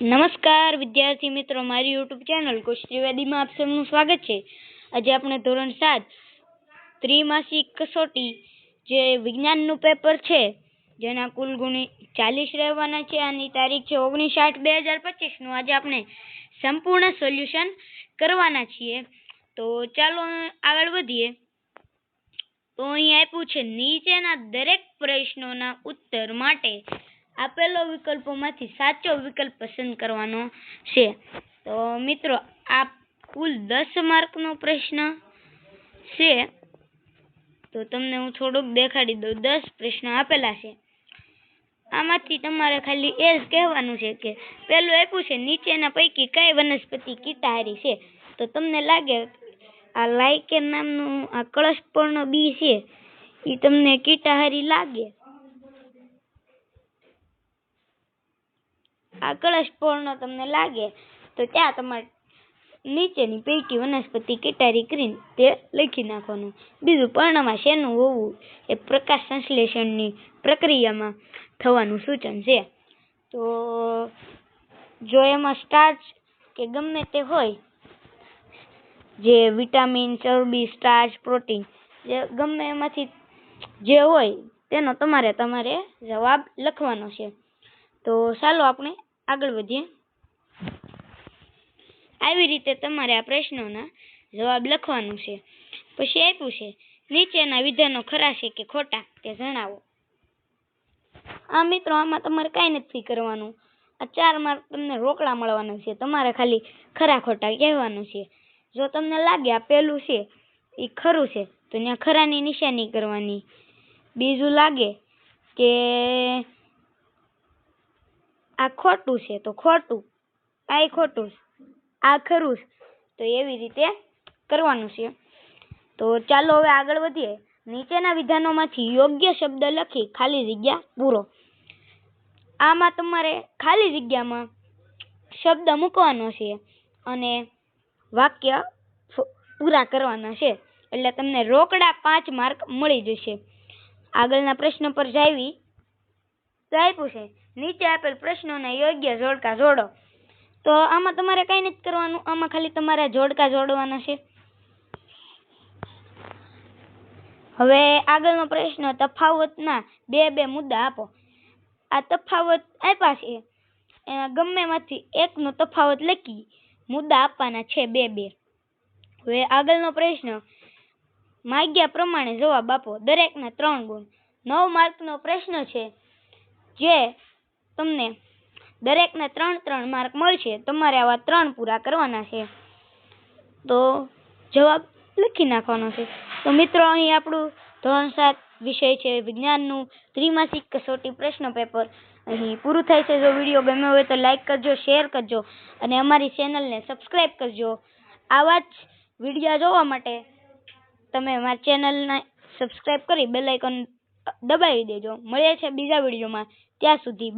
નમસ્કાર, વિદ્યાર્થી મિત્રો. મારી યુટ્યુબ ચેનલ કુશ ત્રિવેદીમાં આપ સૌનું સ્વાગત છે. આજે આપણે ધોરણ સાત, ત્રિમાસિક કસોટી જે વિજ્ઞાનનું પેપર છે, જેના કુલ ગુણી ચાલીસ રહેવાના છે. આની તારીખ છે ઓગણીસ આઠ બે હજાર પચીસનું. આજે આપણે સંપૂર્ણ સોલ્યુશન કરવાના છીએ. તો ચાલો આગળ વધીએ. તો અહીં આપ્યું છે, નીચેના દરેક પ્રશ્નોના ઉત્તર માટે આપેલો વિકલ્પોમાંથી સાચો વિકલ્પ પસંદ કરવાનો છે. તો મિત્રો, આ કુલ દસ માર્કનો પ્રશ્ન છે. તો તમને હું થોડુંક દેખાડી દઉં. દસ પ્રશ્ન આપેલા છે. આમાંથી તમારે ખાલી એ જ કહેવાનું છે કે પેલું આપ્યું છે, નીચેના પૈકી કઈ વનસ્પતિ કીટાહારી છે. તો તમને લાગે આ લાઇકેન નામનું આ કળશપર્ણ બી છે. એ તમને કીટાહારી લાગે. આ કળશ કળશપર્ણ તમને લાગે, તો ત્યાં તમારે નીચેની પૈકી વનસ્પતિ કેટારી કરીને તે લખી નાખવાનું. બીજું પર્ણમાં શેનું હોવું એ પ્રકાશ સંશ્લેષણની પ્રક્રિયામાં થવાનું સૂચન છે. તો જો એમાં સ્ટાર્ચ કે ગમે તે હોય, જે વિટામિન ચરબી સ્ટાર્ચ પ્રોટીન જે ગમે એમાંથી જે હોય, તેનો તમારે તમારે જવાબ લખવાનો છે. તો ચાલો આપણે આગળ વધીએ. આવી રીતે તમારે આ પ્રશ્નોના જવાબ લખવાનું છે. પછી આપ્યું છે, નીચેના વિધાનો ખરા છે કે ખોટા તે જણાવો. આ મિત્રો, આમાં તમારે કાંઈ નથી કરવાનું. આ ચાર માર્ક તમને રોકડા મળવાના છે. તમારે ખાલી ખરા ખોટા કહેવાનું છે. જો તમને લાગે આ પહેલું છે એ ખરું છે, તો ત્યાં ખરાની નિશાની કરવાની. બીજું લાગે કે આ ખોટું છે તો ખોટું, આ ખોટું આ ખરું તો એવી રીતે કરવાનું છે. તો ચાલો હવે આગળ વધીએ. નીચેના વિધાનોમાંથી યોગ્ય શબ્દ લખી ખાલી જગ્યા પૂરો. આમાં તમારે ખાલી જગ્યામાં શબ્દ મૂકવાનો છે અને વાક્ય પૂરા કરવાના છે. એટલે તમને રોકડા પાંચ માર્ક મળી જશે. આગળના પ્રશ્ન પર જાવી. તો આપ્યું છે. નીચે આપેલ પ્રશ્નોને યોગ્ય જોડકા જોડો. તો આમાં તમારે કંઈ નથી કરવાનું. આમાં ખાલી તમારે જોડકા જોડવાના છે. હવે આગળનો પ્રશ્ન, તફાવતના બે બે મુદ્દા આપો. આ તફાવત આપ્યા છે. ગમેમાંથી એકનો તફાવત લખી મુદ્દા આપવાના છે બે બે. હવે આગળનો પ્રશ્ન, માગ્યા પ્રમાણે જવાબ આપો દરેકના ત્રણ ગુણ. નવ માર્કનો પ્રશ્ન છે. જે તમને દરેકને ત્રણ ત્રણ માર્ક મળશે, તમારે આવા ત્રણ પૂરા કરવાના છે. તો જવાબ લખી નાખવાનો છે. તો મિત્રો, અહીં આપણું ધોરણ સાત વિષય છે, વિજ્ઞાનનું ત્રિમાસિક કસોટી પ્રશ્ન પેપર. અહીં પૂરું થાય છે. જો વીડિયો ગમ્યો હોય તો લાઇક કરજો, શેર કરજો અને અમારી ચેનલને સબસ્ક્રાઈબ કરજો. આવા જ વિડીયા જોવા માટે તમે અમારી ચેનલને સબસ્ક્રાઈબ કરી, બેલ દબાવી દેજો. મળીએ છે બીજા વિડીયોમાં. ત્યાં સુધી